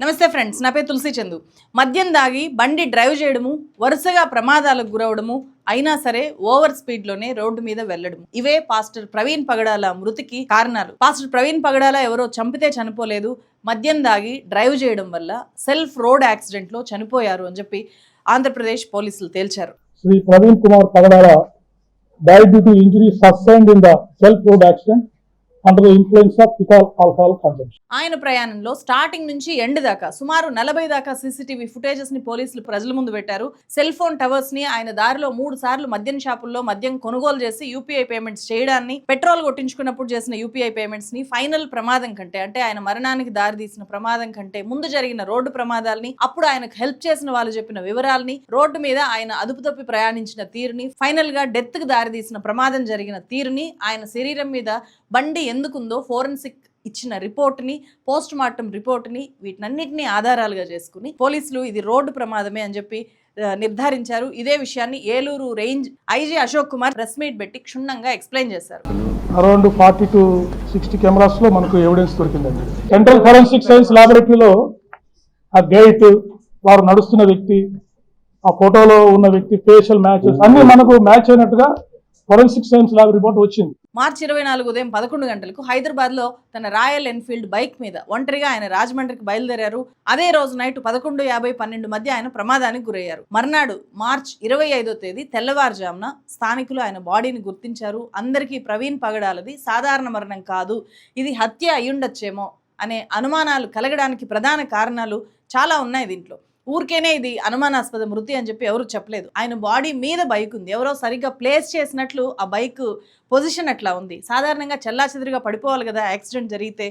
నమస్తే ఫ్రెండ్స్ నా పేరు తులసి చందు. మద్యం దాగి బండి డ్రైవ్ చేయడము వరుసగా ప్రమాదాలకు గురవడము అయినా సరే ఓవర్ స్పీడ్లోనే రోడ్డు మీద వెళ్ళడం ఇవే పాస్టర్ ప్రవీణ్ పగడాల మృతికి కారణాలు. పాస్టర్ ప్రవీణ్ పగడాల ఎవరో చంపితే చనిపోలేదు. మద్యం దాగి డ్రైవ్ చేయడం వల్ల సెల్ఫ్ రోడ్ యాక్సిడెంట్లో చనిపోయారు అని చెప్పి ఆంధ్రప్రదేశ్ పోలీసులు తేల్చారు. Shri Praveen Kumar Pagadala డయాబెటీ injury to in the self road accident. ఆయన ప్రయాణంలో స్టార్టింగ్ నుంచి ఎండ్ దాకా సుమారు నలభై దాకా సీసీటీవీ ఫుటేజెస్ని పోలీసులు ప్రజల ముందు పెట్టారు. సెల్ ఫోన్ టవర్స్ని ఆయన దారిలో మూడు సార్లు మద్యం షాపుల్లో మద్యం కొనుగోలు చేసి యూపీఐ పేమెంట్స్ చేయడాన్ని పెట్రోల్ కొట్టించుకున్నప్పుడు చేసిన యూపీఐ పేమెంట్స్ని ఫైనల్ ప్రమాదం కంటే అంటే ఆయన మరణానికి దారితీసిన ప్రమాదం కంటే ముందు జరిగిన రోడ్డు ప్రమాదాల్ని అప్పుడు ఆయనకు హెల్ప్ చేసిన వాళ్ళు చెప్పిన వివరాల్ని రోడ్డు మీద ఆయన అదుపు తప్పి ప్రయాణించిన తీరుని ఫైనల్గా డెత్కి దారితీసిన ప్రమాదం జరిగిన తీరుని ఆయన శరీరం మీద బండి ఎందుకుందో ఫోరెన్సిక్ ఇచ్చిన రిపోర్ట్ని పోస్ట్ మార్టం రిపోర్ట్ని వీటినన్నింటినీ ఆధారాలుగా చేసుకుని పోలీసులు ఇది రోడ్డు ప్రమాదమే అని చెప్పి నిర్ధారించారు. ఇదే విషయాన్ని Eluru range IG Ashok Kumar press meet పెట్టి క్షుణ్ణంగా ఎక్స్ప్లెయిన్ చేశారు. అరౌండ్ ఫార్టీ టు సిక్స్టీ కెమెరాస్లో మనకు ఎవిడెన్స్ దొరికిందండి. సెంట్రల్ ఫోరెన్సిక్ సైన్స్ లాబొరేటరీలో ఆ గైట్ వారు నడుస్తున్న వ్యక్తి ఆ ఫోటోలో ఉన్న వ్యక్తి ఫేషియల్ మ్యాచెస్ అన్ని మనకు మ్యాచ్ అయినట్టుగా ఫోరెన్సిక్ సైన్స్ ల్యాబ్ రిపోర్ట్ వచ్చింది. మార్చి ఇరవై నాలుగు ఉదయం పదకొండు గంటలకు హైదరాబాద్లో తన రాయల్ ఎన్ఫీల్డ్ బైక్ మీద ఒంటరిగా ఆయన రాజమండ్రికి బయలుదేరారు. అదే రోజు నైట్ పదకొండు యాభై పన్నెండు మధ్య ఆయన ప్రమాదానికి గురయ్యారు. మర్నాడు మార్చ్ ఇరవై ఐదో తేదీ తెల్లవారుజామున స్థానికులు ఆయన బాడీని గుర్తించారు. అందరికీ ప్రవీణ్ పగడాలది సాధారణ మరణం కాదు ఇది హత్య అయ్యుండొచ్చేమో అనే అనుమానాలు కలగడానికి ప్రధాన కారణాలు చాలా ఉన్నాయి దీంట్లో. ఊరికేనే ఇది అనుమానాస్పద మృతి అని చెప్పి ఎవరు చెప్పలేదు. ఆయన బాడీ మీద బైక్ ఉంది. ఎవరో సరిగ్గా ప్లేస్ చేసినట్లు ఆ బైక్ పొజిషన్ అట్లా ఉంది. సాధారణంగా చెల్లాచెదురుగా పడిపోవాలి కదా యాక్సిడెంట్ జరిగితే.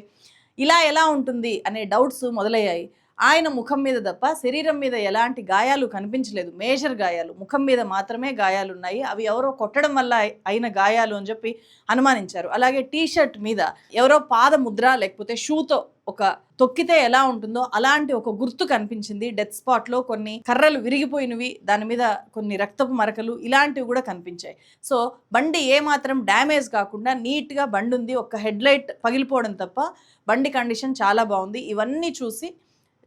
ఇలా ఎలా ఉంటుంది అనే డౌట్స్ మొదలయ్యాయి. ఆయన ముఖం మీద తప్ప శరీరం మీద ఎలాంటి గాయాలు కనిపించలేదు. మేజర్ గాయాలు. ముఖం మీద మాత్రమే గాయాలు ఉన్నాయి. అవి ఎవరో కొట్టడం వల్ల అయిన గాయాలు అని చెప్పి అనుమానించారు. అలాగే టీ షర్ట్ మీద ఎవరో పాద ముద్ర లేకపోతే షూతో ఒక తొక్కితే ఎలా ఉంటుందో అలాంటి ఒక గుర్తు కనిపించింది. డెత్ స్పాట్లో కొన్ని కర్రలు విరిగిపోయినవి దాని మీద కొన్ని రక్తపు మరకలు ఇలాంటివి కూడా కనిపించాయి. సో బండి ఏ మాత్రం డ్యామేజ్ కాకుండా నీట్గా బండి ఉంది ఒక హెడ్ లైట్ పగిలిపోవడం తప్ప బండి కండిషన్ చాలా బాగుంది. ఇవన్నీ చూసి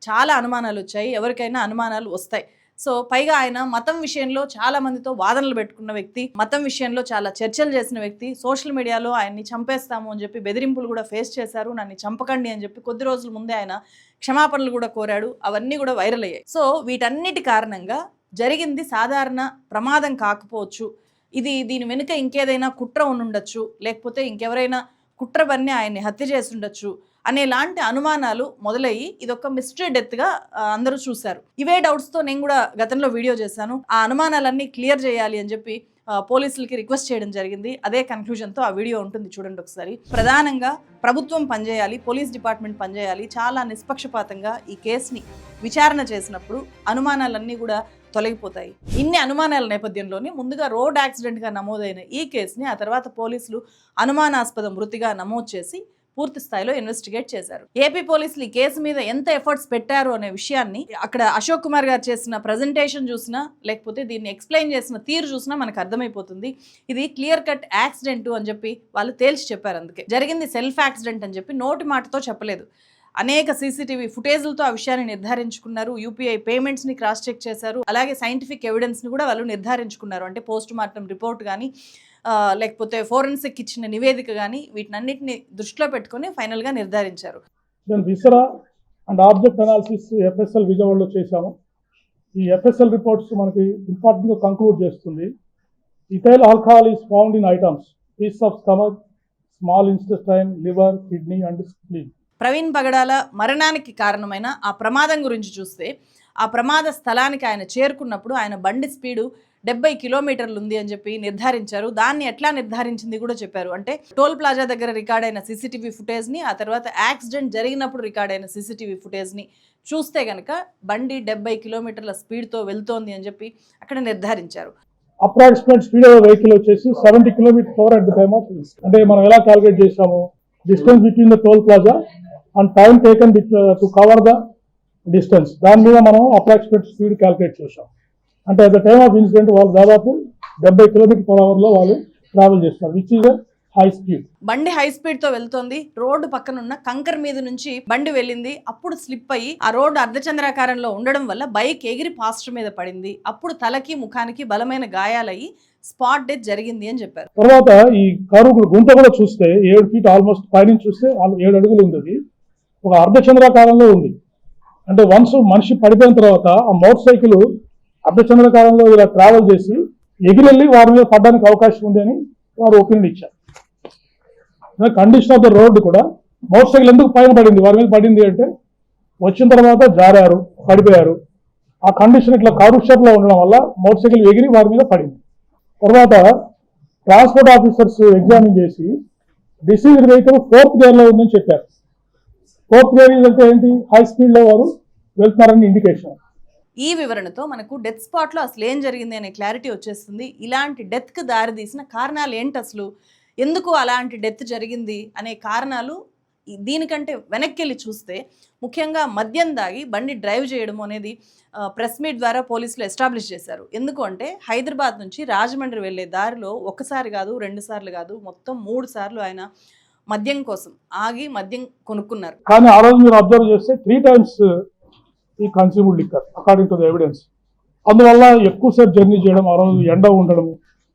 చాలా అనుమానాలు వచ్చాయి. ఎవరికైనా అనుమానాలు వస్తాయి. సో పైగా ఆయన మతం విషయంలో చాలా మందితో వాదనలు పెట్టుకున్న వ్యక్తి మతం విషయంలో చాలా చర్చలు చేసిన వ్యక్తి సోషల్ మీడియాలో ఆయన్ని చంపేస్తాము అని చెప్పి బెదిరింపులు కూడా ఫేస్ చేశారు నన్ను చంపకండి అని చెప్పి కొద్ది రోజుల ముందే ఆయన క్షమాపణలు కూడా కోరాడు అవన్నీ కూడా వైరల్ అయ్యాయి. సో వీటన్నిటి కారణంగా జరిగింది సాధారణ ప్రమాదం కాకపోవచ్చు. ఇది దీని వెనుక ఇంకేదైనా కుట్ర ఉండొచ్చు లేకపోతే ఇంకెవరైనా కుట్ర పన్ని ఆయన్ని హత్య చేసి ఉండొచ్చు. అనేలాంటి అనుమానాలు మొదలయ్యి ఇదొక మిస్టరీ డెత్గా అందరూ చూశారు. ఇవే డౌట్స్తో నేను కూడా గతంలో వీడియో చేశాను. ఆ అనుమానాలన్నీ క్లియర్ చేయాలి అని చెప్పి పోలీసులకి రిక్వెస్ట్ చేయడం జరిగింది. అదే కన్క్లూజన్తో ఆ వీడియో ఉంటుంది చూడండి ఒకసారి. ప్రధానంగా ప్రభుత్వం పనిచేయాలి పోలీస్ డిపార్ట్మెంట్ పనిచేయాలి. చాలా నిష్పక్షపాతంగా ఈ కేసుని విచారణ చేసినప్పుడు అనుమానాలన్నీ కూడా తొలగిపోతాయి. ఇన్ని అనుమానాల నేపథ్యంలోనే ముందుగా రోడ్ యాక్సిడెంట్గా నమోదైన ఈ కేసుని ఆ తర్వాత పోలీసులు అనుమానాస్పద మృతిగా నమోదు చేసి పూర్తి స్థాయిలో ఇన్వెస్టిగేట్ చేశారు. ఏపీ పోలీసులు ఈ కేసు మీద ఎంత ఎఫర్ట్స్ పెట్టారు అనే విషయాన్ని అక్కడ అశోక్ కుమార్ గారు చేసిన ప్రజెంటేషన్ చూసినా లేకపోతే దీన్ని ఎక్స్ప్లెయిన్ చేసిన తీరు చూసినా మనకు అర్థమైపోతుంది. ఇది క్లియర్ కట్ యాక్సిడెంట్ అని చెప్పి వాళ్ళు తేల్చి చెప్పారు అందుకే. జరిగింది సెల్ఫ్ యాక్సిడెంట్ అని చెప్పి నోటి మాటతో చెప్పలేదు. అనేక సీసీటీవీ ఫుటేజ్లతో ఆ విషయాన్ని నిర్ధారించుకున్నారు. యూపీఐ పేమెంట్స్ని క్రాస్ చెక్ చేశారు. అలాగే సైంటిఫిక్ ఎవిడెన్స్ని కూడా వాళ్ళు నిర్ధారించుకున్నారు. అంటే పోస్ట్ మార్టం రిపోర్ట్ కానీ లేకపోతే ఫోరెన్సిక్ ఇచ్చిన నివేదిక కానీ వీటినన్నిటిని దృష్టిలో పెట్టుకొని ఫైనల్గా నిర్ధారించారు. Viscera and object analysis FSL విజయవాడలో చేశాము. ఈ ఎఫ్ఎస్ఎల్ రిపోర్ట్స్ మనకి ఇంపార్టెంట్గా కంక్లూడ్ చేస్తుంది. Ethyl alcohol is found in items piece of stomach small intestine liver kidney and spleen Praveen Pagadala మరణానికి కారణమైన ఆ ప్రమాదం గురించి చూస్తే ఆ ప్రమాద స్థలానికి ఆయన చేరుకున్నప్పుడు ఆయన బండి స్పీడు డెబ్బై కిలోమీటర్లు ఉంది అని చెప్పి నిర్ధారించారు. దాన్ని ఎట్లా నిర్ధారించింది కూడా చెప్పారు. అంటే టోల్ ప్లాజా దగ్గర రికార్డ్ అయిన సీసీటీవీ ఫుటేజ్ని ఆ తర్వాత యాక్సిడెంట్ జరిగినప్పుడు రికార్డ్ అయిన సీసీటీవీ ఫుటేజ్ని చూస్తే కనుక బండి డెబ్బై కిలోమీటర్ల స్పీడ్తో వెళ్తోంది అని చెప్పి అక్కడ నిర్ధారించారు. అప్రాక్సిమేట్ స్పీడ్ ఆఫ్ వెహికల్ వచ్చేసి seventy kilometer per hour at the time of అంటే మనం ఎలా క్యాలిక్యులేట్ చేసాము distance between the toll plaza and time taken to cover the distance దాని మీద మనం అప్రాక్సిమేట్ స్పీడ్ క్యాలిక్యులేట్ చేసాం అంటే at the time of incident వాళ్ళు దాదాపు డెబ్బై కిలోమీటర్ పర్ అవర్లో వాళ్ళు ట్రావెల్ చేస్తారు విచ్ ఈజ్ హై స్పీడ్ బండి హై స్పీడ్తో వెళ్తోంది. రోడ్డు పక్కన ఉన్న కంకర్ మీద నుంచి బండి వెళ్ళింది. అప్పుడు స్లిప్ అయ్యి ఆ రోడ్డు అర్ధచంద్రాకారంలో ఉండడం వల్ల బైక్ ఎగిరి పాస్టర్ మీద పడింది. అప్పుడు తలకి ముఖానికి బలమైన గాయాలయ్యి స్పాట్ డెత్ జరిగింది అని చెప్పారు. తర్వాత ఈ కారు గుంత కూడా చూస్తే ఏడు ఫీట్ ఆల్మోస్ట్ పైనుంచి చూస్తే ఏడు అడుగులు ఉంది ఒక అర్ధచంద్రాకారంలో ఉంది. అంటే వన్స్ మనిషి పడిపోయిన తర్వాత ఆ మోటార్ సైకిల్ అర్ధచంద్రాకారంలో ఇలా ట్రావెల్ చేసి ఎగిరెళ్ళి వారి మీద పడడానికి అవకాశం ఉంది అని వారు ఒపీనియన్ ఇచ్చారు. కండిషన్ ఆఫ్ ద రోడ్డు కూడా మోటార్ సైకిల్ ఎందుకు పైన పడింది? వారి మీద పడింది అంటే వచ్చిన తర్వాత జారారు పడిపోయారు. ఆ కండిషన్ ఇట్లా కారు షేప్లో ఉండడం వల్ల మోటార్ సైకిల్ ఎగిరి వారి మీద పడింది. తర్వాత ట్రాన్స్పోర్ట్ ఆఫీసర్స్ ఎగ్జామిన్ చేసి డిసీజ్ వెహికల్ ఫోర్త్ గేర్లో ఉందని చెప్పారు. ఫోర్త్ గేర్ అంటే ఏంటి? హై స్పీడ్లో వారు వెళ్తున్నారని ఇండికేషన్ ఈ వివరణతో మనకు డెత్ స్పాట్లో అసలు ఏం జరిగింది అనే క్లారిటీ వచ్చేస్తుంది. ఇలాంటి డెత్కి దారితీసిన కారణాలు ఏంటి అసలు? ఎందుకు అలాంటి డెత్ జరిగింది అనే కారణాలు దీనికంటే వెనక్కి వెళ్ళి చూస్తే ముఖ్యంగా మద్యం దాగి బండి డ్రైవ్ చేయడం అనేది ప్రెస్ మీట్ ద్వారా పోలీసులు ఎస్టాబ్లిష్ చేశారు. ఎందుకు అంటే హైదరాబాద్ నుంచి రాజమండ్రి వెళ్ళే దారిలో ఒకసారి కాదు రెండు సార్లు కాదు మొత్తం మూడు సార్లు ఆయన మద్యం కోసం ఆగి మద్యం కొనుక్కున్నారు. కానీ ఆ రోజు మీరు అబ్జర్వ్ చేస్తే త్రీ టైమ్స్ ఈ consumed liquor according to the evidence అందువల్ల ఎక్కువసేపు జర్నీ చేయడం ఆ రోజు ఎండ ఉండడం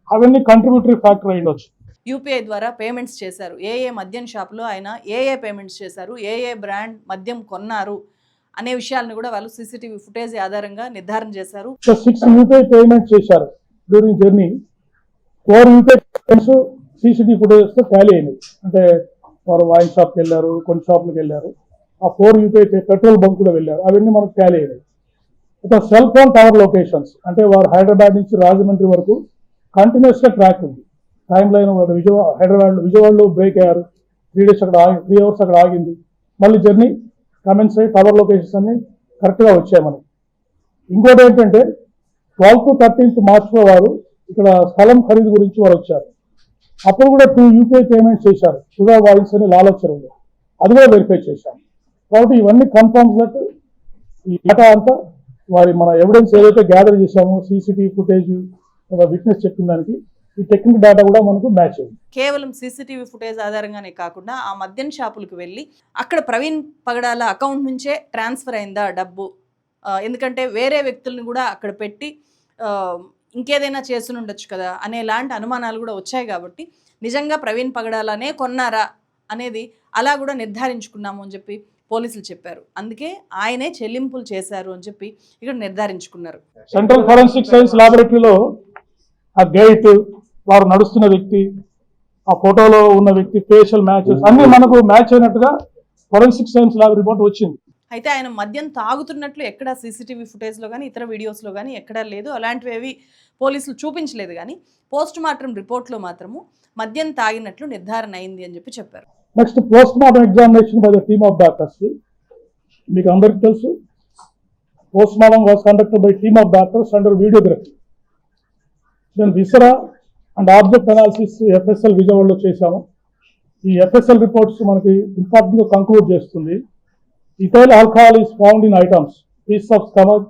అవన్నీ కంట్రిబ్యూటరీ ఫ్యాక్టర్ అయి ఉండొచ్చు. యూపీఐ ద్వారా పేమెంట్స్ చేశారు. ఏ ఏ మద్యం షాపులో ఆయన ఏ ఏ పేమెంట్స్ చేశారు. ఏ ఏ బ్రాండ్ మద్యం కొన్నారు అనే విషయాలను కూడా వాళ్ళు సీసీటీవీ ఫుటేజ్ ఆధారంగా నిర్ధారణ చేశారు. సిక్స్ యూపీఐ పేమెంట్ చేశారు during journey four UPI payments CCTV ఫుటేజ్తో tally అయినాయి. అంటే వారు వైన్ షాప్కి వెళ్ళారు కొన్ని షాపులకు వెళ్ళారు. ఆ ఫోర్ యూపీఐ పెట్రోల్ బంక్ కూడా వెళ్ళారు. అవన్నీ మనకు టాలీ అయినాయి ఇక సెల్ ఫోన్ టవర్ లొకేషన్స్ అంటే వారు హైదరాబాద్ నుంచి రాజమండ్రి వరకు కంటిన్యూస్గా ట్రాక్ ఉంది. టైం లైన్ వాడు విజయవాడ హైదరాబాద్లో విజయవాడలో బ్రేక్ అయ్యారు. త్రీ డేస్ అక్కడ ఆగి త్రీ అవర్స్ అక్కడ ఆగింది. మళ్ళీ జర్నీ కమెంట్స్ అయ్యి టవర్ లొకేషన్స్ అన్ని కరెక్ట్గా వచ్చాయి మనకి. ఇంకోటి ఏంటంటే ట్వెల్త్ థర్టీన్త్ మార్చ్లో వారు ఇక్కడ స్థలం ఖరీదు గురించి వారు వచ్చారు. అప్పుడు కూడా టూ యూపీఐ పేమెంట్స్ చేశారు. సుధా వాయిస్ అని లాలొచ్చారు అది కూడా వెరిఫై చేశాం కాబట్టి ఇవన్నీ కన్ఫర్మ్ దట్ ఈ డేటా అంతా వారి మన ఎవిడెన్స్ ఏదైతే గ్యాదర్ చేశామో సీసీటీవీ ఫుటేజ్ విట్నెస్ చెప్పిన దానికి ఈ టెక్నిక్ డేటా కూడా మనకు మ్యాచ్ అయింది. కేవలం సీసీటీవీ ఫుటేజ్ ఆధారంగానే కాకుండా ఆ మద్యం షాపులకు వెళ్ళి అక్కడ ప్రవీణ్ పగడాల అకౌంట్ నుంచే ట్రాన్స్ఫర్ అయిందా డబ్బు? ఎందుకంటే వేరే వ్యక్తులను కూడా అక్కడ పెట్టి ఇంకేదైనా చేస్తుని ఉండొచ్చు కదా అనే లాంటి అనుమానాలు కూడా వచ్చాయి కాబట్టి నిజంగా ప్రవీణ్ పగడాలనే కొన్నారా అనేది అలా కూడా నిర్ధారించుకున్నాము అని చెప్పి పోలీసులు చెప్పారు. అందుకే ఆయనే చెల్లింపులు చేశారు అని చెప్పి ఇక్కడ నిర్ధారించుకున్నారు. సెంట్రల్ ఫోరెన్సిక్ సైన్స్ లాబొరేటరీలో ఆ గైట్ వారు నడుస్తున్న వ్యక్తి ఆ ఫోటోలో ఉన్న వ్యక్తి ఫేషియల్ మ్యాచెస్ అన్ని మనకు మ్యాచ్ అయినట్టుగా ఫోరెన్సిక్ సైన్స్ ల్యాబ్ రిపోర్ట్ వచ్చింది. అయితే ఆయన మద్యం తాగుతున్నట్లు ఎక్కడ సీసీటీవీ ఫుటేజ్లో కానీ ఇతర వీడియోస్లో కానీ ఎక్కడా లేదు. అలాంటివి ఏవి పోలీసులు చూపించలేదు కానీ పోస్ట్ మార్టం రిపోర్ట్లో మాత్రము మద్యం తాగినట్లు నిర్ధారణ అయింది అని చెప్పి చెప్పారు. Next post mortem examination by the team of doctors మీకు అందరికి తెలుసు post mortem was conducted by team of doctors under videography నేను viscera and object analysis FSL విజయవాడలో చేశాము. ఈ ఎఫ్ఎస్ఎల్ రిపోర్ట్స్ మనకి ఇంపార్టెంట్గా కంక్లూడ్ చేస్తుంది. Ethyl alcohol is found in items piece of stomach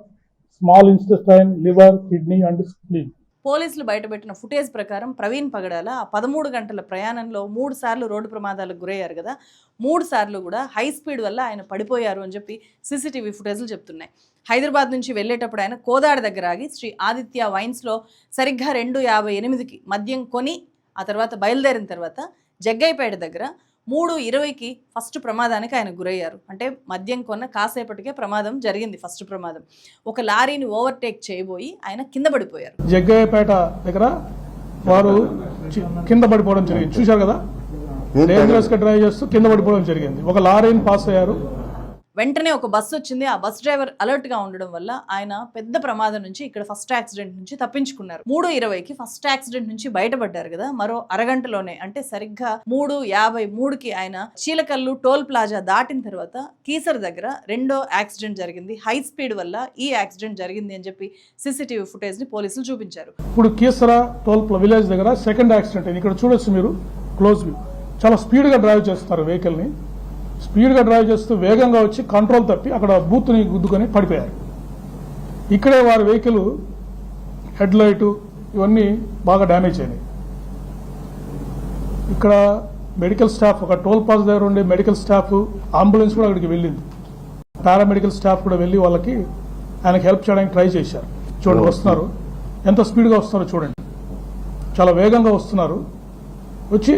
small intestine liver kidney and spleen పోలీసులు బయటపెట్టిన footage ప్రకారం ప్రవీణ్ పగడాల పదమూడు గంటల ప్రయాణంలో మూడు సార్లు రోడ్డు ప్రమాదాలకు గురయ్యారు కదా. మూడు సార్లు కూడా హై స్పీడ్ వల్ల ఆయన పడిపోయారు అని చెప్పి సీసీటీవీ ఫుటేజ్లు చెప్తున్నాయి. హైదరాబాద్ నుంచి వెళ్ళేటప్పుడు ఆయన కోదాడ దగ్గర ఆగి శ్రీ ఆదిత్య వైన్స్లో సరిగ్గా రెండు యాభై ఎనిమిదికి మద్యం కొని ఆ తర్వాత బయలుదేరిన తర్వాత జగ్గైపేట దగ్గర మూడు ఇరవైకి ఫస్ట్ ప్రమాదానికి ఆయన గురయ్యారు. అంటే మద్యం కొన్న కాసేపటికే ప్రమాదం జరిగింది ఫస్ట్ ప్రమాదం. ఒక లారీని ఓవర్టేక్ చేయబోయి ఆయన కింద పడిపోయారు. జగ్గయ్యపేట దగ్గర వారు కింద పడిపోవడం జరిగింది. చూశారు కదా? డ్రైవ్ చేస్తూ కింద పడిపోవడం జరిగింది. ఒక లారీని పాస్ అయ్యారు. వెంటనే ఒక బస్సు వచ్చింది. ఆ బస్ డ్రైవర్ అలర్ట్గా ఉండడం వల్ల ఆయన పెద్ద ప్రమాదం నుంచి ఇక్కడ ఫస్ట్ యాక్సిడెంట్ నుంచి తప్పించుకున్నారు. మూడు ఇరవైకి ఫస్ట్ యాక్సిడెంట్ నుంచి బయటపడ్డారు కదా. మరో అరగంటలోనే అంటే సరిగ్గా మూడు యాభై మూడుకి ఆయన చీలకల్లు టోల్ ప్లాజా దాటిన తర్వాత కీసర్ దగ్గర రెండో యాక్సిడెంట్ జరిగింది. హై స్పీడ్ వల్ల ఈ యాక్సిడెంట్ జరిగింది అని చెప్పి సీసీటీవీ ఫుటేజ్ని పోలీసులు చూపించారు. ఇప్పుడు కీసరా టోల్ విలేజ్ దగ్గర సెకండ్ యాక్సిడెంట్ ఇక్కడ చూడొచ్చు మీరు క్లోజ్ వ్యూ చాలా స్పీడ్గా డ్రైవ్ చేస్తారు వెహికల్ ని స్పీడ్గా డ్రైవ్ చేస్తూ వేగంగా వచ్చి కంట్రోల్ తప్పి అక్కడ బూత్ని గుద్దుకొని పడిపోయారు. ఇక్కడే వారి వెహికల్ హెడ్ లైట్ ఇవన్నీ బాగా డ్యామేజ్ అయినాయి. ఇక్కడ మెడికల్ స్టాఫ్ ఒక టోల్ పాస్ దగ్గర ఉండే మెడికల్ స్టాఫ్ అంబులెన్స్ కూడా అక్కడికి వెళ్ళింది. పారామెడికల్ స్టాఫ్ కూడా వెళ్ళి వాళ్ళకి ఆయనకి హెల్ప్ చేయడానికి ట్రై చేశారు. చూడండి వస్తున్నారు. ఎంత స్పీడ్గా వస్తున్నారో చూడండి. చాలా వేగంగా వస్తున్నారు. వచ్చి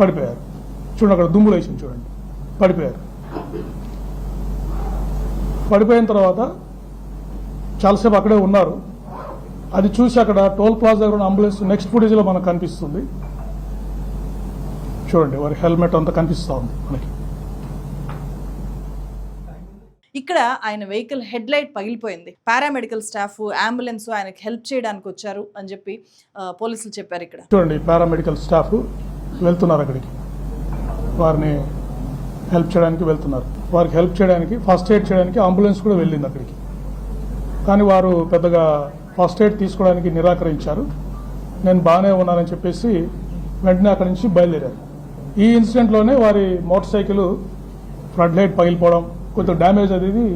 పడిపోయారు. చూడండి అక్కడ దుమ్ములు వేసింది చూడండి. పడిపోయారు. పడిపోయిన తర్వాత చాలాసేపు అక్కడే ఉన్నారు. అది చూసి అక్కడ టోల్ ప్లాజా దగ్గర ఉన్న అంబులెన్స్ నెక్స్ట్ ఫుటేజ్లో మనకు కనిపిస్తుంది. చూడండి వారి హెల్మెట్ అంతా కనిపిస్తూ ఉంది మనకి. ఇక్కడ ఆయన వెహికల్ హెడ్ లైట్ పగిలిపోయింది. పారామెడికల్ స్టాఫ్ అంబులెన్స్ ఆయనకి హెల్ప్ చేయడానికి వచ్చారు అని చెప్పి పోలీసులు చెప్పారు ఇక్కడ. చూడండి పారామెడికల్ స్టాఫ్ వెళ్తున్నారు అక్కడికి. వారిని హెల్ప్ చేయడానికి వెళ్తున్నారు. వారికి హెల్ప్ చేయడానికి ఫస్ట్ ఎయిడ్ చేయడానికి అంబులెన్స్ కూడా వెళ్ళింది అక్కడికి. కానీ వారు పెద్దగా ఫస్ట్ ఎయిడ్ తీసుకోవడానికి నిరాకరించారు. నేను బాగానే ఉన్నానని చెప్పేసి వెంటనే అక్కడి నుంచి బయలుదేరారు. ఈ ఇన్సిడెంట్లోనే వారి మోటార్ సైకిల్ ఫ్రంట్ లైట్ పగిలిపోవడం కొంచెం డ్యామేజ్ అనేది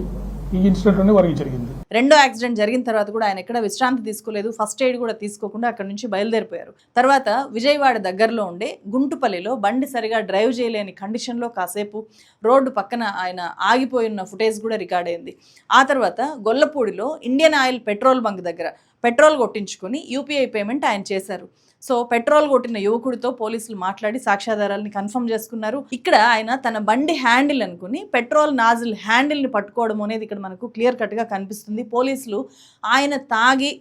ఈ ఇన్సిడెంట్లోనే వారికి జరిగింది. రెండో యాక్సిడెంట్ జరిగిన తర్వాత కూడా ఆయన ఎక్కడ విశ్రాంతి తీసుకోలేదు. ఫస్ట్ ఎయిడ్ కూడా తీసుకోకుండా అక్కడ నుంచి బయలుదేరిపోయారు. తర్వాత విజయవాడ దగ్గరలో ఉండే గుంటుపల్లిలో బండి సరిగా డ్రైవ్ చేయలేని కండిషన్లో కాసేపు రోడ్డు పక్కన ఆయన ఆగిపోయిన ఫుటేజ్ కూడా రికార్డ్ అయింది. ఆ తర్వాత గొల్లపూడిలో ఇండియన్ ఆయిల్ పెట్రోల్ బంక్ దగ్గర పెట్రోల్ కొట్టించుకొని యూపీఐ పేమెంట్ ఆయన చేశారు. సో పెట్రోల్ కొట్టిన యువకుడితో పోలీసులు మాట్లాడి సాక్ష్యాధారాలని కన్ఫర్మ్ చేసుకున్నారు. ఇక్కడ ఆయన తన బండి హ్యాండిల్ అనుకుని పెట్రోల్ నాజిల్ హ్యాండిల్ని పట్టుకోవడం అనేది ఇక్కడ మనకు క్లియర్ కట్గా కనిపిస్తుంది. పోలీసులు ఆయన తాగి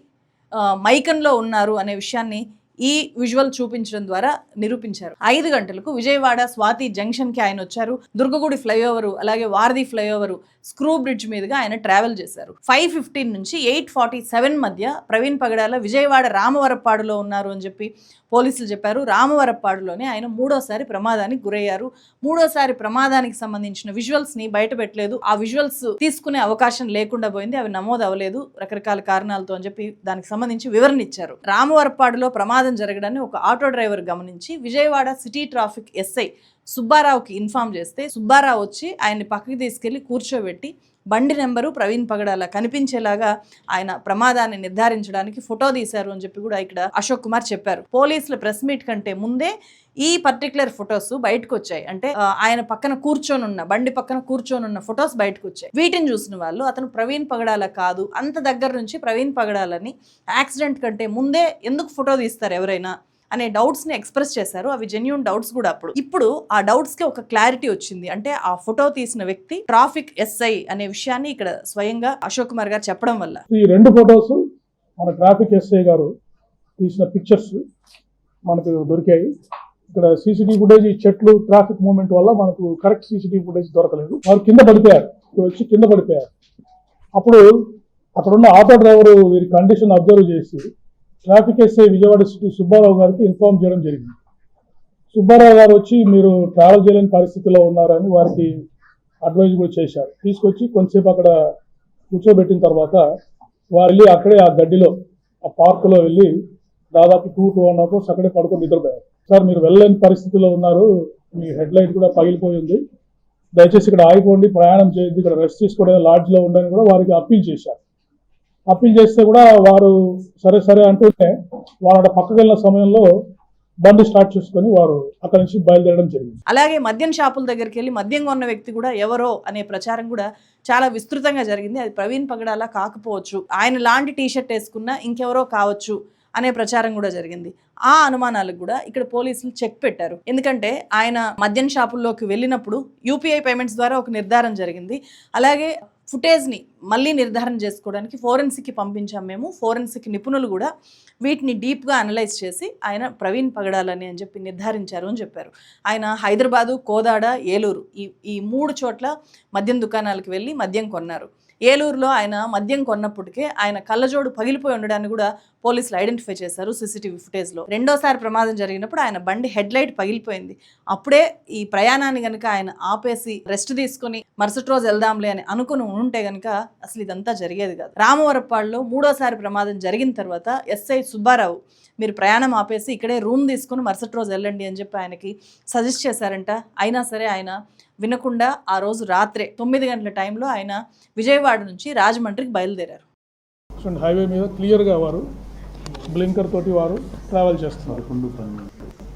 మైకంలో ఉన్నారు అనే విషయాన్ని ఈ విజువల్ చూపించడం ద్వారా నిరూపించారు. ఐదు గంటలకు విజయవాడ స్వాతి జంక్షన్కి ఆయన వచ్చారు. దుర్గగుడి ఫ్లైఓవర్ అలాగే వారధి ఫ్లైఓవర్ స్క్రూ బ్రిడ్జ్ మీదుగా ఆయన ట్రావెల్ చేశారు. ఫైవ్ ఫిఫ్టీన్ నుంచి ఎయిట్ ఫార్టీ సెవెన్ మధ్య ప్రవీణ్ పగడాల విజయవాడ రామవరప్పాడులో ఉన్నారు అని చెప్పి పోలీసులు చెప్పారు. రామవరప్పాడులోనే ఆయన మూడోసారి ప్రమాదానికి గురయ్యారు. మూడోసారి ప్రమాదానికి సంబంధించిన విజువల్స్ని బయట పెట్టలేదు. ఆ విజువల్స్ తీసుకునే అవకాశం లేకుండా పోయింది. అవి నమోదు అవ్వలేదు. రకరకాల కారణాలతో అని చెప్పి దానికి సంబంధించి వివరణ ఇచ్చారు. రామవరప్పాడులో ప్రమాదం జరగడాన్ని ఒక ఆటో డ్రైవర్ గమనించి విజయవాడ సిటీ ట్రాఫిక్ ఎస్ఐ సుబ్బారావుకి ఇన్ఫామ్ చేస్తే సుబ్బారావు వచ్చి ఆయన్ని పక్కకి తీసుకెళ్ళి కూర్చోబెట్టి బండి నెంబరు ప్రవీణ్ పగడాల కనిపించేలాగా ఆయన ప్రమాదాన్ని నిర్ధారించడానికి ఫోటో తీశారు అని చెప్పి కూడా ఇక్కడ అశోక్ కుమార్ చెప్పారు. పోలీసుల ప్రెస్ మీట్ కంటే ముందే ఈ పర్టికులర్ ఫొటోస్ బయటకు వచ్చాయి అంటే ఆయన పక్కన కూర్చొని ఉన్న బండి పక్కన కూర్చొని ఉన్న ఫొటోస్ బయటకు వచ్చాయి వీటిని చూసిన వాళ్ళు అతను ప్రవీణ్ పగడాల కాదు అంత దగ్గర నుంచి ప్రవీణ్ పగడాలని యాక్సిడెంట్ కంటే ముందే ఎందుకు ఫోటో తీస్తారు ఎవరైనా? అనే డౌట్స్ని ఎక్స్ప్రెస్ చేశారు. అవి జెన్యున్ డౌట్స్ కూడా అప్పుడు. ఇప్పుడు ఆ డౌట్స్కి ఒక క్లారిటీ వచ్చింది. అంటే ఆ ఫోటో తీసిన వ్యక్తి ట్రాఫిక్ ఎస్ఐ అనే విషయాన్ని ఇక్కడ స్వయంగా అశోక్ కుమార్ గారు చెప్పడం వల్ల. ఈ రెండు ఫొటోస్ మన ట్రాఫిక్ ఎస్ఐ గారు తీసిన పిక్చర్స్ మనకు దొరికాయి. ఇక్కడ సీసీటీవీ ఫుటేజ్ ఈ చెట్లు ట్రాఫిక్ మూవ్మెంట్ వల్ల మనకు కరెక్ట్ సీసీటీవీ ఫుటేజ్ దొరకలేదు. వారు కింద పడిపోయారు. ఇక్కడ వచ్చి కింద పడిపోయారు. అప్పుడు అక్కడున్న ఆటో డ్రైవర్ వీరి కండిషన్ అబ్జర్వ్ చేసి traffic SI Vijayawada city Subbarao గారికి ఇన్ఫార్మ్ చేయడం జరిగింది. సుబ్బారావు గారు వచ్చి మీరు ట్రావెల్ చేయలేని పరిస్థితిలో ఉన్నారని వారికి అడ్వైజ్ కూడా చేశారు. తీసుకొచ్చి కొంతసేపు అక్కడ కూర్చోబెట్టిన తర్వాత వారు వెళ్ళి అక్కడే ఆ గడ్డిలో ఆ పార్కులో వెళ్ళి దాదాపు two two and half hours అక్కడే పడుకొని నిద్రపోయారు. సార్ మీరు వెళ్ళలేని పరిస్థితిలో ఉన్నారు. మీ హెడ్ లైట్ కూడా పగిలిపోయి ఉంది. దయచేసి ఇక్కడ ఆగిపోండి ప్రయాణం చేయొద్దు ఇక్కడ రెస్ట్ తీసుకోవడం లాడ్జ్లో ఉండని కూడా వారికి అప్పీల్ చేశారు. అప్పీల్ చేస్తే కూడా వారు సరే సరే అంటుంటే వారు పక్కకు వెళ్ళిన సమయంలో బండి స్టార్ట్ చేసుకుని వారు అక్కడి నుంచి బయలుదేరడం జరిగింది. అలాగే మద్యం షాపుల దగ్గరికి వెళ్ళి మద్యం కొన్న వ్యక్తి కూడా ఎవరో అనే ప్రచారం కూడా చాలా విస్తృతంగా జరిగింది. అది ప్రవీణ్ పగడాల కాకపోవచ్చు ఆయన లాంటి టీషర్ట్ వేసుకున్న ఇంకెవరో కావచ్చు అనే ప్రచారం కూడా జరిగింది. ఆ అనుమానాలకు కూడా ఇక్కడ పోలీసులు చెక్ పెట్టారు. ఎందుకంటే ఆయన మద్యం షాపుల్లోకి వెళ్ళినప్పుడు యూపీఐ పేమెంట్స్ ద్వారా ఒక నిర్ధారణ జరిగింది. అలాగే ఫుటేజ్ని మళ్ళీ నిర్ధారణ చేసుకోవడానికి ఫోరెన్సిక్కి పంపించాం మేము. ఫోరెన్సిక్ నిపుణులు కూడా వీటిని డీప్గా అనలైజ్ చేసి ఆయన ప్రవీణ్ పగడాలని అని చెప్పి నిర్ధారించారు అని చెప్పారు. ఆయన హైదరాబాదు కోదాడ ఏలూరు ఈ ఈ మూడు చోట్ల మద్యం దుకాణాలకు వెళ్ళి మద్యం కొన్నారు. ఏలూరులో ఆయన మద్యం కొన్నప్పటికే ఆయన కళ్ళజోడు పగిలిపోయి ఉండడాన్ని కూడా పోలీసులు ఐడెంటిఫై చేశారు సీసీటీవీ ఫుటేజ్లో. రెండోసారి ప్రమాదం జరిగినప్పుడు ఆయన బండి హెడ్ లైట్ పగిలిపోయింది. అప్పుడే ఈ ప్రయాణాన్ని కనుక ఆయన ఆపేసి రెస్ట్ తీసుకుని మరుసటి రోజు వెళ్దాంలే అని అనుకుని ఉంటే కనుక అసలు ఇదంతా జరిగేది కాదు. రామవరప్పాడులో మూడోసారి ప్రమాదం జరిగిన తర్వాత ఎస్ఐ సుబ్బారావు మీరు ప్రయాణం ఆపేసి ఇక్కడే రూమ్ తీసుకుని మరుసటి రోజు వెళ్ళండి అని చెప్పి ఆయనకి సజెస్ట్ చేశారంట. అయినా సరే ఆయన వినకుండా ఆ రోజు రాత్రే తొమ్మిది గంటల టైంలో ఆయన విజయవాడ నుంచి రాజమండ్రికి బయలుదేరారు. హైవే మీద క్లియర్గా వారు బ్లింకర్ తోటి వారు ట్రావెల్ చేస్తున్నారు.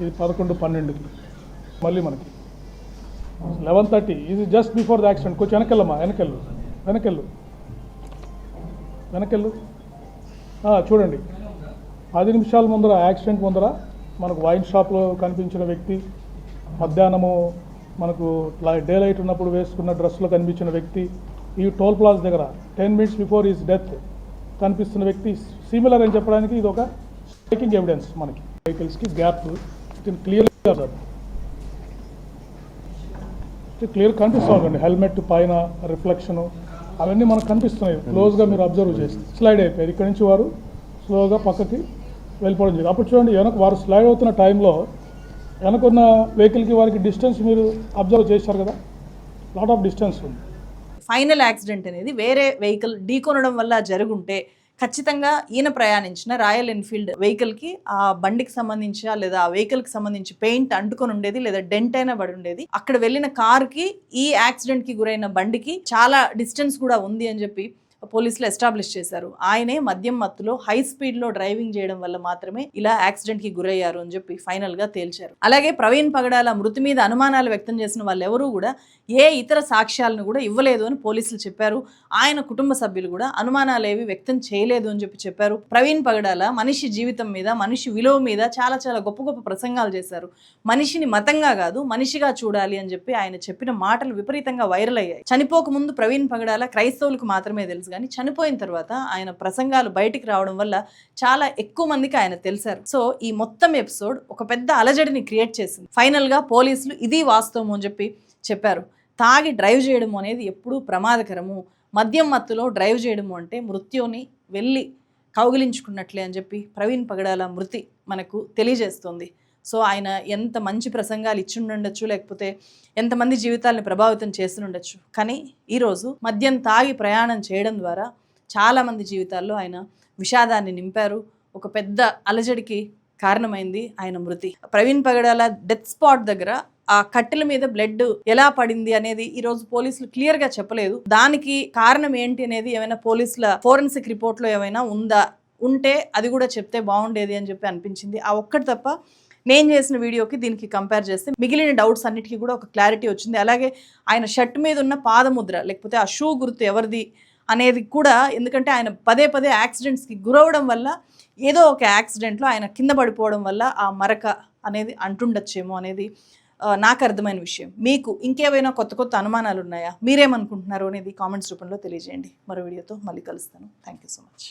ఇది పదకొండు పన్నెండుకి మళ్ళీ మనకి లెవెన్ థర్టీ ఇది జస్ట్ బిఫోర్ ద యాక్సిడెంట్ కొంచెం వెనకెళ్ళమ్మా వెనకెళ్ళు వెనకెళ్ళు. వెనకెళ్ళు. చూడండి. పది నిమిషాల ముందర యాక్సిడెంట్ ముందర మనకు వైన్ షాప్లో కనిపించిన వ్యక్తి మధ్యాహ్నము మనకు డే లైట్ ఉన్నప్పుడు వేసుకున్న డ్రెస్లో కనిపించిన వ్యక్తి ఈ టోల్ ప్లాజ్ దగ్గర ten minutes before is death కనిపిస్తున్న వ్యక్తి సిమిలర్ అని చెప్పడానికి ఇది ఒక స్ట్రైకింగ్ ఎవిడెన్స్ మనకి. వెహికల్స్కి గ్యాప్ క్లియర్ క్లియర్ కనిపిస్తూ హెల్మెట్ పైన రిఫ్లెక్షన్ అవన్నీ మనకు కనిపిస్తున్నాయి. క్లోజ్గా మీరు అబ్జర్వ్ చేస్తే. స్లైడ్ అయిపోయారు ఇక్కడ నుంచి వారు స్లోగా పక్కకి వెళ్ళిపోవడం జరిగింది. అప్పుడు చూడండి వెనక వారు స్లైడ్ అవుతున్న టైంలో వెనకున్న వెహికల్కి వారికి డిస్టెన్స్ మీరు అబ్జర్వ్ చేశారు కదా? లాట్ ఆఫ్ డిస్టెన్స్ ఉంది. ఫైనల్ యాక్సిడెంట్ అనేది వేరే వెహికల్ ఢీకొనడం వల్ల జరుగుంటే ఖచ్చితంగా ఈయన ప్రయాణించిన రాయల్ ఎన్ఫీల్డ్ వెహికల్కి ఆ బండికి సంబంధించి లేదా ఆ వెహికల్కి సంబంధించి పెయింట్ అంటుకొని ఉండేది లేదా డెంట్ అయినా పడి ఉండేది. అక్కడ వెళ్ళిన కార్కి ఈ యాక్సిడెంట్కి గురైన బండికి చాలా డిస్టెన్స్ కూడా ఉంది అని చెప్పి పోలీసులు ఎస్టాబ్లిష్ చేశారు. ఆయనే మద్యం మత్తులో హై స్పీడ్లో డ్రైవింగ్ చేయడం వల్ల మాత్రమే ఇలా యాక్సిడెంట్కి గురయ్యారు అని చెప్పి ఫైనల్గా తేల్చారు. అలాగే ప్రవీణ్ పగడాల మృతి మీద అనుమానాలు వ్యక్తం చేసిన వాళ్ళు ఎవరూ కూడా ఏ ఇతర సాక్ష్యాలను కూడా ఇవ్వలేదు అని పోలీసులు చెప్పారు. ఆయన కుటుంబ సభ్యులు కూడా అనుమానాలు ఏవి వ్యక్తం చేయలేదు అని చెప్పి చెప్పారు. ప్రవీణ్ పగడాల మనిషి జీవితం మీద మనిషి విలువ మీద చాలా చాలా గొప్ప గొప్ప ప్రసంగాలు చేశారు. మనిషిని మతంగా కాదు మనిషిగా చూడాలి అని చెప్పి ఆయన చెప్పిన మాటలు విపరీతంగా వైరల్ అయ్యాయి. చనిపోక ముందు ప్రవీణ్ పగడాల క్రైస్తవులకు మాత్రమే తెలుసు కానీ చనిపోయిన తర్వాత ఆయన ప్రసంగాలు బయటికి రావడం వల్ల చాలా ఎక్కువ మందికి ఆయన తెలిసారు. సో ఈ మొత్తం ఎపిసోడ్ ఒక పెద్ద అలజడిని క్రియేట్ చేసింది. ఫైనల్గా పోలీసులు ఇది వాస్తవం అని చెప్పి చెప్పారు. తాగి డ్రైవ్ చేయడం అనేది ఎప్పుడూ ప్రమాదకరము. మద్యం మత్తులో డ్రైవ్ చేయడము అంటే మృత్యుని వెళ్ళి కౌగిలించుకున్నట్లే అని చెప్పి ప్రవీణ్ పగడాల మృతి మనకు తెలియజేస్తుంది. సో ఆయన ఎంత మంచి ప్రసంగాలు ఇచ్చిండొచ్చు లేకపోతే ఎంతమంది జీవితాలను ప్రభావితం చేస్తుండొచ్చు కానీ ఈరోజు మద్యం తాగి ప్రయాణం చేయడం ద్వారా చాలామంది జీవితాల్లో ఆయన విషాదాన్ని నింపారు. ఒక పెద్ద అలజడికి కారణమైంది ఆయన మృతి. ప్రవీణ్ పగడాల డెత్ స్పాట్ దగ్గర ఆ కట్టెల మీద బ్లడ్ ఎలా పడింది అనేది ఈ రోజు పోలీసులు క్లియర్గా చెప్పలేదు. దానికి కారణం ఏంటి అనేది ఏమైనా పోలీసుల ఫోరెన్సిక్ రిపోర్ట్లో ఏమైనా ఉందా? ఉంటే అది కూడా చెప్తే బాగుండేది అని చెప్పి అనిపించింది. ఆ ఒక్కటి తప్ప నేను చేసిన వీడియోకి దీనికి కంపేర్ చేస్తే మిగిలిన డౌట్స్ అన్నిటికీ కూడా ఒక క్లారిటీ వచ్చింది. అలాగే ఆయన షర్ట్ మీద ఉన్న పాదముద్ర లేకపోతే ఆ షూ గుర్తు ఎవరిది అనేది కూడా ఎందుకంటే ఆయన పదే పదే యాక్సిడెంట్స్కి గురవడం వల్ల ఏదో ఒక యాక్సిడెంట్లో ఆయన కింద పడిపోవడం వల్ల ఆ మరక అనేది అంటుండొచ్చేమో అనేది నాకు అర్థమైన విషయం. మీకు ఇంకేమైనా కొత్త కొత్త అనుమానాలు ఉన్నాయా మీరేమనుకుంటున్నారు అనేది కామెంట్స్ రూపంలో తెలియజేయండి. మరో వీడియోతో మళ్ళీ కలుస్తాను. Thank you so much